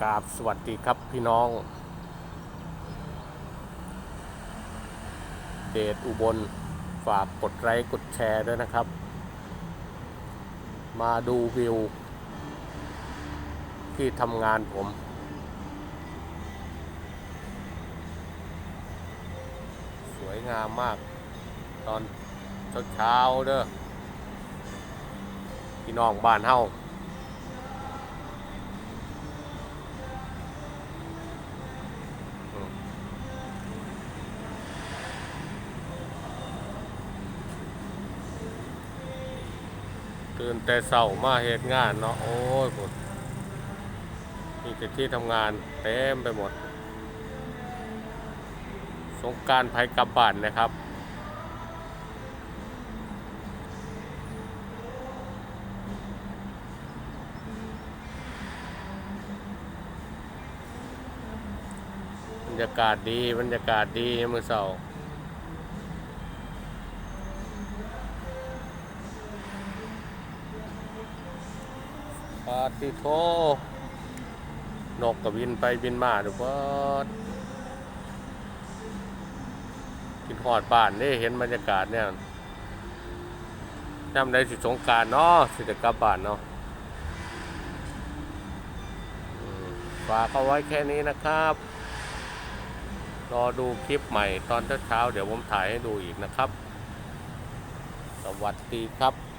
กราบสวัสดีครับพี่น้อง เดชอุบลฝากกดไลค์กดแชร์ด้วยนะครับ มาดูวิว ที่ทำงานผม สวยงามมาก ตอนเช้าๆเด้อพี่น้องบ้านเฮา ตื่นแต่เช้ามาเหตุงานเนาะโอ้ยหมดมีแต่ที่ทำงานเต็มไปหมด สงการภัยกลับบ้านนะครับบรรยากาศดีบรรยากาศดีเมื่อเช้าปาติโทนกกับบินไปบินมาดูเพิดกินหอดบ้านนี่เห็นบรรยากาศเนี่ยจำได้สิสงการเนาะสิจะกลับบ้านเนาะฝากเอาไว้แค่นี้นะครับ รอดูคลิปใหม่ตอนเช้าเดี๋ยวผมถ่ายให้ดูอีกนะครับ สวัสดีครับ